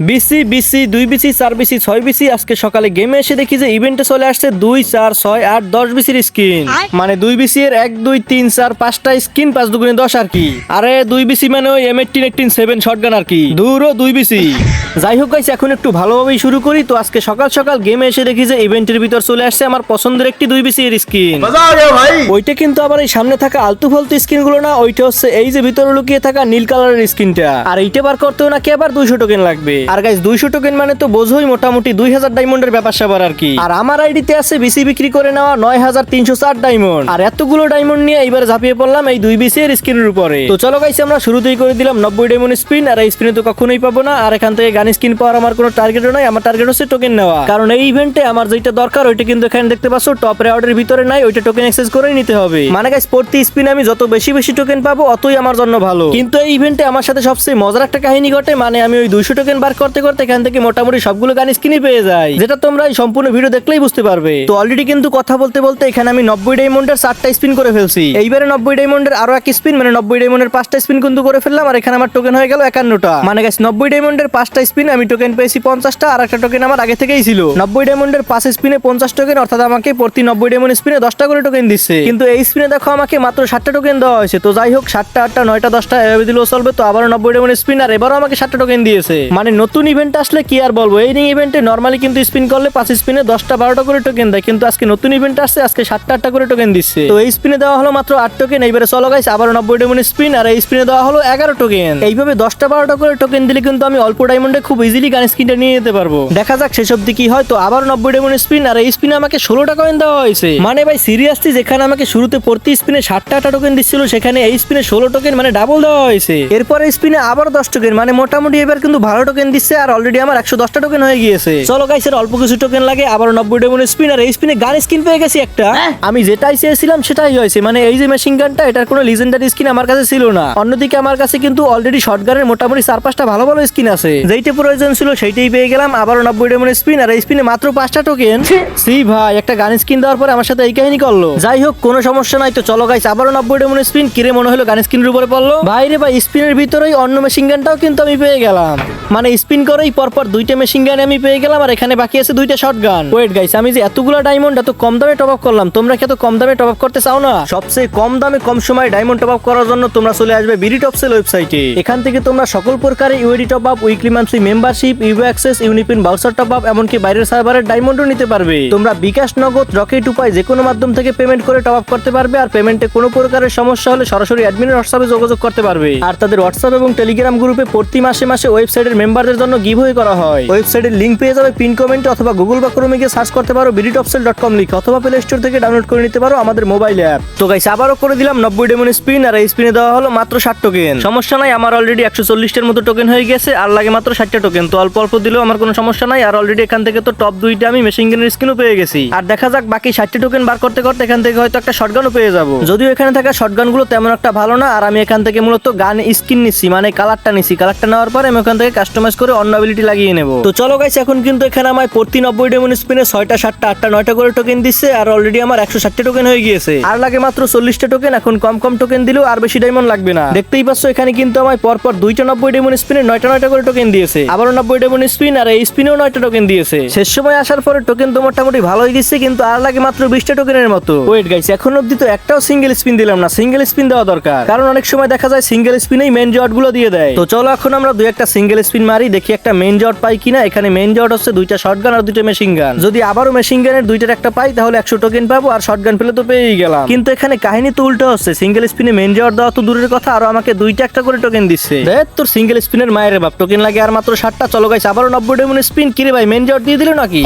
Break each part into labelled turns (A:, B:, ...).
A: BC BC দুই BC চার BC ছয় বিসি। আজকে সকালে গেমে এসে দেখি যে ইভেন্টে চলে আসছে দুই চার ছয় আট দশ বিসির স্কিন মানে দুই বিসি এর এক দুই তিন চার পাঁচটা স্কিন পাঁচ দুগুণে দশ আর কি। আরে দুই বিসি মানে ওই M eighteen eighteen seven shotgun আর কি। দূরও দুই বিসি। যাই হোক গাইছে এখন একটু ভালোভাবেই শুরু করি। তো আজকে সকাল সকাল গেমে এসে দেখি যে ইভেন্টের ভিতর চলে আসছে আমার পছন্দের একটি দুই বিসি এর স্কিন ওইটা কিন্তু আবার এই সামনে থাকা আলতু ফালতু স্কিনগুলো না ওইটা হচ্ছে এই যে ভিতরে লুকিয়ে থাকা নীল কালারের স্কিনটা আর এইটা বার করতেও নাকি আবার দুইশো টোকেন লাগবে। আর গাইস দুইশো টোকেন মানে তো বোঝোই মোটামুটি দুই হাজার ডায়মন্ডের ব্যাপার সাবার আর কি। আর আমার আইডিতে আছে বিসি বিক্রি করে নেওয়া নয় হাজার তিনশো চার ডায়মন্ড আর এতগুলো ডায়মন্ড নিয়ে এইবার ঝাঁপিয়ে পড়লাম এই দুই বিসি এর স্কিনের উপরে। তো চলো গাইছে আমরা শুরুতেই করে দিলাম নব্বই ডায়মন্ড স্পিন আর এই স্পিনে তো কখনোই পাবো না। আর এখান থেকে গান স্কিন পাওয়ার আমার কোনো টার্গেটও নাই, আমার টার্গেট হচ্ছে টোকেন নেওয়া। কারণ এই ইভেন্টে আমার যেটা দরকার, ওইটা কিন্তু এখানে দেখতে পাচ্ছ টপ রেওয়ার্ডের ভিতরে নাই, ওইটা টোকেন এক্সেস করেই নিতে হবে। মানে গাইস প্রতি স্পিন আমি যত বেশি বেশি টোকেন পাবো, অতই আমার জন্য ভালো। কিন্তু এই ইভেন্টে আমার সাথে সবচেয়ে মজার একটা কাহিনী ঘটে মানে আমি ওই দুইশো টোকেন বার করতে করতে এখান থেকে মোটামুটি সবগুলো গান স্কিনই পেয়ে যাই। যেটা তোমরা এই সম্পূর্ণ ভিডিও দেখলেই বুঝতে পারবে। তো অলরেডি কিন্তু কথা বলতে বলতে এখানে আমি নব্বই ডায়মন্ডের চারটা স্পিন করে ফেলছি। এইবারে নব্বই ডায়মন্ডের আরও এক স্পিন মানে নব্বই ডায়মন্ডের পাঁচটা স্পিন কিন্তু করে ফেললাম, আর এখানে আমার টোকেন হয়ে গেল একান্নটা। মানে গাইস নব্বই ডায়মন্ডের পাঁচটা স্পিন আমি টোকেন পেয়েছি পঞ্চাশটা, আর একটা টোকেন আমার আগে থেকেই ছিল। নব্বই ডায়মন্ডের পাঁচ স্পিনে পঞ্চাশ টোকেন অর্থাৎ আমাকে প্রতি নব্বই ডায়মন্ড স্পিনে দশটা করে টোকেন দিচ্ছে। কিন্তু এই স্পিনে দেখো আমাকে মাত্র সাতটা টোকেন দেওয়া হয়েছে। তো যাই হোক সাতটা আটটা, নয়টা, দশটা এভাবে দিলেও চলবে। তো আবারও নব্বই ডায়মন্ড স্পিন আর এবারও আমাকে সাতটা টোকেন দিয়েছে। মানে নতুন ইভেন্ট আসলে কি আর বলব? এই ইভেন্টে নর্মালি কিন্তু স্পিন করলে পাঁচ স্পিনে দশটা, বারোটা করে টোকেন দেয়। কিন্তু আজকে নতুন ইভেন্ট আসছে, আজকে সাতটা আটটা করে টোকেন দিচ্ছে। তো এই স্পিনে দেওয়া হলো মাত্র আট টোকেন এইবারে চলো গাইস আবারও নব্বই ডায়মন্ড স্পিন আর এই স্পিনে দেওয়া হলো এগারো টোকেন এইভাবে দশটা, বারোটা করে টোকেন দিলে কিন্তু আমি অল্প ডায়মন্ডে খুব ইজিলি গান স্কিনটা নিয়ে যেতে পারব। দেখা যাক শেষ অব্দি কি হয়। তো আবার নব্বই ডায়মন্ড স্পিন আর এই স্পিনে আমাকে ষোলোটা কয়েন দেওয়া হয়েছে। মানে ভাই সিরিয়াসলি যেখানে আমাকে শুরুতে প্রতি স্পিনে ষাটটা আটটা টোকেন দিচ্ছিল সেখানে এই স্পিনে ষোলো টোকেন মানে ডাবল দেওয়া হয়েছে। এরপরে স্পিনে আবার দশ টোকেন মানে মোটামুটি এবার কিন্তু ভালো টোকেন দিচ্ছে আর অলরেডি আমার একশো দশটা টোকেন হয়ে গিয়েছে। চলো গাইসের অল্প কিছু টোকেন লাগে আবার নব্বই ডায়মন্ড স্পিন আর এই স্পিনে গান স্কিন পেয়ে গেছি একটা। আমি যেটাই চেয়েছিলাম সেটাই হয়েছে। মানে এই যে মেশিন গানটা এটার কোনো লিজেন্ডারি স্কিন আমার কাছে ছিল না। অন্যদিকে আমার কাছে কিন্তু অলরেডি শর্ট গানের মোটামুটি চার পাঁচটা ভালো ভালো স্কিন আছে। যেইটা প্রয়োজন ছিল সেইটাই পেয়ে গেলাম। আবারও নব্বই ডেমন স্পিন আর এই স্পিনে মাত্র পাঁচটা টোকেন সি ভাই একটা গান স্কিন দেওয়ার পরে আমার সাথে এই কাহিনী করল। যাই হোক কোনো সমস্যা নাই। তো চলো গাইস আবারও নব্বই ডেমন স্পিন। কিরে মনে হলো গান স্কিনের উপরে পড়ল? বাইরে বা স্পিনের ভিতরেই অন্য মেশিন গানটাও কিন্তু আমি পেয়ে গেলাম। মানে স্পিন করেই পরপর দুইটা মেশিন গান আমি পেয়ে গেলাম আর এখানে বাকি আছে দুইটা শর্ট গান ওয়েট গাইস আমি যে এতগুলো ডায়মন্ড এত কম দামে টপ আপ করলাম, তোমরা কি এত কম দামে টপ আপ করতে চাও না? সবচেয়ে কম দামে কম সময়ে ডায়মন্ড টপ আপ করার জন্য তোমরা চলে আসবে বিডি টপসেল ওয়েবসাইটে এখান থেকে তোমরা সকল প্রকারের UAD top up weekly monthly membership U access UniPin voucher top up এমনকি বাইরের সার্ভারের ডায়মন্ডও নিতে পারবে। তোমরা বিকাশ, নগদ রকেট উপায় যে কোনো মাধ্যম থেকে পেমেন্ট করে টপ আপ করতে পারবে আর পেমেন্টে কোনো প্রকারের সমস্যা হলে সরাসরি অ্যাডমিনের হোয়াটসঅ্যাপে যোগাযোগ করতে পারবে। আর তাদের হোয়াটসঅ্যাপ এবং টেলিগ্রাম গ্রুপে প্রতি মাসে মাসে ওয়েবসাইটের মেম্বারদের জন্য গিভ করা হয়। ওয়েবসাইটের লিংক পেয়ে যাবে পিন কমেন্টে অথবা গুগল বা ক্রোমে গিয়ে সার্চ করতে পারো বিডিটপসেল ডট কম লিখে অথবা প্লে স্টোর থেকে ডাউনলোড করে নিতে পারো আমাদের মোবাইল অ্যাপ তো গাইস আবারও করে দিলাম নব্বই ডেমন স্পিন আর এই স্পিনে দেওয়া হলো মাত্র ষাট টোকেন সমস্যা নাই আমার অলরেডি একশো চল্লিশটার মতো টোকেন হয়ে গেছে আর লাগে মাত্র ষাটটা টোকেন তো অল্প অল্প দিলেও আমার কোনো সমস্যা নাই আর অলরেডি এখান থেকে তো টপ দুইটা আমি মেশিন গানের স্কিনও পেয়ে গেছি। আর দেখা যাক বাকি ষাটটি টোকেন বার করতে করতে এখান থেকে হয়তো একটা শটগানও পেয়ে যাব। যদিও এখানে থাকা শটগানগুলো তেমন একটা ভালো না আর আমি এখান থেকে মূলত গান স্কিন নিচ্ছি মানে কালারটা নিচ্ছি। কালারটা নেওয়ার পরে আমি ওখান থেকে কাস্টমাইজ করে অন্য অ্যাবিলিটি লাগিয়ে নেব। তো চলো গাইস এখন কিন্তু এখানে আমার প্রতি নব্বই ডেমন স্পিনে ছয়টা, সাতটা, আটটা, নয়টা করে টোকেন দিচ্ছে আর অলরেডি আমার একশো ষাটটা টোকেন হয়ে গিয়েছে। আর লাগে মাত্র চল্লিশটা টোকেন এখন কম কম টোকেন দিলেও আর বেশি ডায়মন্ড লাগবে না। দেখতেই পাচ্ছ এখানে কিন্তু আমার পরপর দুইটা নব্বই ডেমন স্পিনে নয়টা নয়টা করে টোকেন দিয়েছে। আবারও নব্বই ডেমন স্পিন আর এই স্পিনেও নয়টা টোকেন দিয়েছে। শেষ সময় আসার পরে টোকেন তো মোটামুটি ভালোই দিচ্ছে কিন্তু আর লাগে মাত্র বিশটা টোকেনের মতো। ওয়েট গাইস এখন অব্দি তো একটাও সিঙ্গেল স্পিন দিলাম না। সিঙ্গেল স্পিন দেওয়া দরকার। কারণ অনেক সময় দেখা যায় সিঙ্গেল স্পিনেই মেন জটগুলো দিয়ে দেয়। তো চলো এখন আমরা দুই একটা সিঙ্গেল স্পিন মারি, দেখি একটা মেন জট পাই কিনা। এখানে মেন জট হচ্ছে দুইটা শর্ট গান আর দুইটা মেশিন গান যদি আবারও মেশিন গানের দুইটার একটা পাই, তাহলে একশো টোকেন পাবো আর শর্ট গান পেলে তো পেয়েই গেলাম। কিন্তু এখানে কাহিনী তো উল্টো হচ্ছে সিঙ্গেল স্পিনে মেন জট দেওয়া তো দূরের কথা, আরও আমাকে দুইটা একটা করে টোকেন দিচ্ছে। তোর সিঙ্গেল স্পিনের মায়ের বাপ টোকেন লাগে আর মাত্র ষাটটা। চলো গাইছে আবারও নব্বই ডেমন স্পিন কিরে ভাই মেন জট দিয়ে দিল নাকি?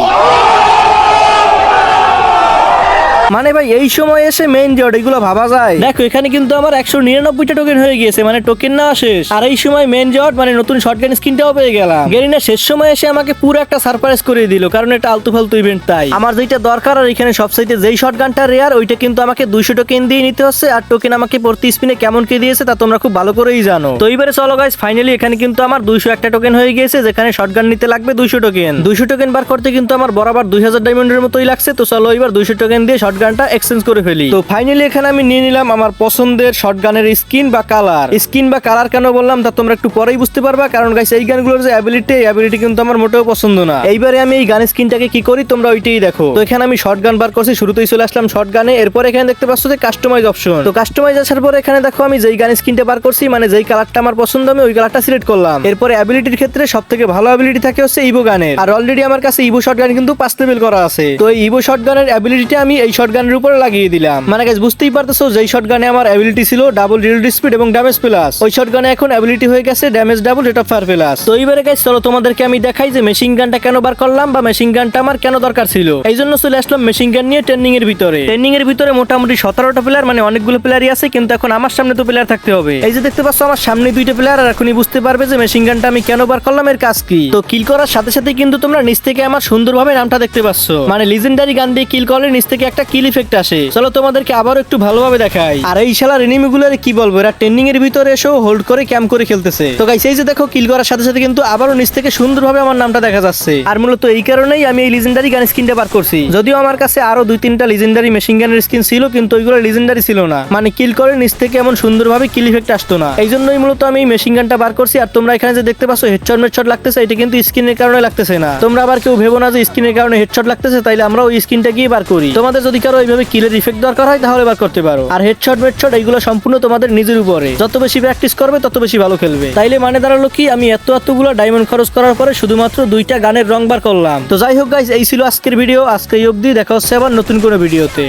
A: মানে ভাই এই সময় এসে মেইন জট এগুলো ভাবা যায়। দেখো এখানে কিন্তু আমার একশো নিরানব্বইটা টোকেন হয়ে গিয়েছে মানে টোকেন না শেষ। আর এই সময় মেইন জট মানে নতুন শর্টগান স্কিনটাও পেয়ে গেলাম। গেরিনা শেষ সময় এসে আমাকে পুরো একটা সারপ্রাইজ করে দিল কারণ এটা আলতু ফালতু ইভেন্ট তাই। আমার যেটা দরকার আর এখানে সবসাইতে যেই শর্টগানটা রেয়ার ওইটা কিন্তু আমাকে দুইশো টোকেন দিয়ে নিতে হচ্ছে আর টোকেন আমাকে প্রতি স্পিনে কেমন কে দিয়েছে তা তোমরা খুব ভালো করেই জানো। তো এইবারে চলো গাইস ফাইনালি এখানে কিন্তু আমার দুইশো একটা টোকেন হয়ে গিয়েছে যেখানে শর্টগান নিতে লাগবে দুইশো টোকেন দুইশো টোকেন বার করতে কিন্তু আমার বরাবর দুই হাজার ডায়মন্ডের মতোই লাগছে তো চলো এবার দুইশো টোকেন দিয়ে শর্টগান গানটা এক্সচেঞ্জ করে ফেলি। তো ফাইনালি এখানে আমি নিয়ে নিলাম আমার পছন্দের শর্ট গানের স্কিন বা কালার স্কিন বা কালার কেন বললাম তা তোমরা একটু পরেই বুঝতে পারবা, কারণ গাইস এই গানগুলোর যে অ্যাবিলিটি এই অ্যাবিলিটি কিন্তু আমার মোটেও পছন্দ না। এইবারে আমি এই গান স্কিনটাকে কি করি তোমরা ওইটাই দেখো। তো এখানে আমি শর্ট গান বার করছি, শুরুতেই চলে আসলাম শর্ট গানে। এরপর এখানে দেখতে পাচ্ছ যে কাস্টমাইজ অপশন তো কাস্টমাইজ আসার পর এখানে দেখো আমি যেই গান স্কিনটা বার করছি মানে যেই কালারটা আমার পছন্দ, আমি ওই কালারটা সিলেক্ট করলাম। এরপরে অ্যাবিলিটির ক্ষেত্রে সব থেকে ভালো অ্যাবিলিটি থাকে হচ্ছে ইভো গানের। আর অলরেডি আমার কাছে ইভো শর্ট গান কিন্তু পাঁচ লেভেল করা আছে। তো এই ইভো শর্ট গানের অ্যাবিলিটিটা আমি এই শর্ট গানের উপরে লাগিয়ে দিলাম। মানে গাইস বুঝতেই পারতেছো যেই শর্ট গানে আমার অ্যাবিলিটি ছিল ডাবল রিল স্পিড এবং ড্যামেজ প্লাস ওই শর্ট গানে এখন অ্যাবিলিটি হয়ে গেছে damage double rate of fire plus তো এইবারে গাইস চলো তোমাদেরকে আমি দেখাই যে মেশিন গানটা কেন বার করলাম বা মেশিন গানটা আমার কেন দরকার ছিল। এই জন্য চলে আসলাম মেশিন গান নিয়ে ট্রেনিং এর ভিতরে। ট্রেনিং এর ভিতরে মোটামুটি সতেরোটা প্লেয়ার মানে অনেকগুলো প্লেয়ারই আছে, কিন্তু এখন আমার সামনে তো প্লেয়ার থাকতে হবে। এই যে দেখতে পাচ্ছ, আমার সামনে দুইটা প্লেয়ার আর এখনই বুঝতে পারবে যে মেশিন গানটা আমি কেন বার করলাম, এর কাজ কি। তো কিল করার সাথে সাথে কিন্তু তোমরা নিচ থেকে আমার সুন্দরভাবে নামটা দেখতে পাচ্ছ। মানে লিজেন্ডারি গান দিয়ে কিল করলে নিচ থেকে একটা কিল ইফেক্ট আসে। চলো তোমাদেরকে আবারও একটু ভালোভাবে দেখাই। আর এই শালার এনিমি গুলোর কি বলব, এরা ট্রেনিং এর ভিতরে এসেও হোল্ড করে ক্যাম্প করে খেলতেছে। তো গাইস এই যে দেখো কিল করার সাথে সাথে কিন্তু আবারও নিচ থেকে সুন্দরভাবে আমার নামটা দেখা যাচ্ছে। আর মূলত এই কারণেই আমি এই লিজেন্ডারি গান স্কিনটা বার করছি। যদিও আমার কাছে আরও দুই তিনটা লিজেন্ডারি মেশিন গানের স্কিন ছিল, কিন্তু ওইগুলো লিজেন্ডারি ছিল না। মানে কিল করে নিচ থেকে এমন সুন্দরভাবে কিল ইফেক্ট আসতো না। এই জন্যই মূলত আমি মেশিন গানটা বার করছি। আর তোমরা এখানে যে দেখতে পাচ্ছ হেডশট মেডশট লাগতেছে, এটা কিন্তু স্কিনের কারণে লাগতেছে না। তোমরা আবার কেউ ভেবো না যে স্কিনের কারণে হেডশট লাগতেছে, তাইলে আমরা ওই স্কিনটা গিয়ে বার করি। তোমাদের যদি কারও এইভাবে কিলের ইফেক্ট দরকার হয়, তাহলে বার করতে পারো। আর হেডশট মেডশট এইগুলো সম্পূর্ণ তোমাদের নিজের উপরে। যত বেশি প্র্যাকটিস করবে, তত বেশি ভালো খেলবে। তাইলে মানে দাঁড়াল কি, আমি এত এতগুলো ডায়মন্ড খরচ করার পরে শুধুমাত্র দুইটা গানের রং বার করলাম। তো যাই হোক গাইস এই ছিল আজকের ভিডিও আজকে অবধি দেখা হচ্ছে আবার নতুন কোনো ভিডিওতে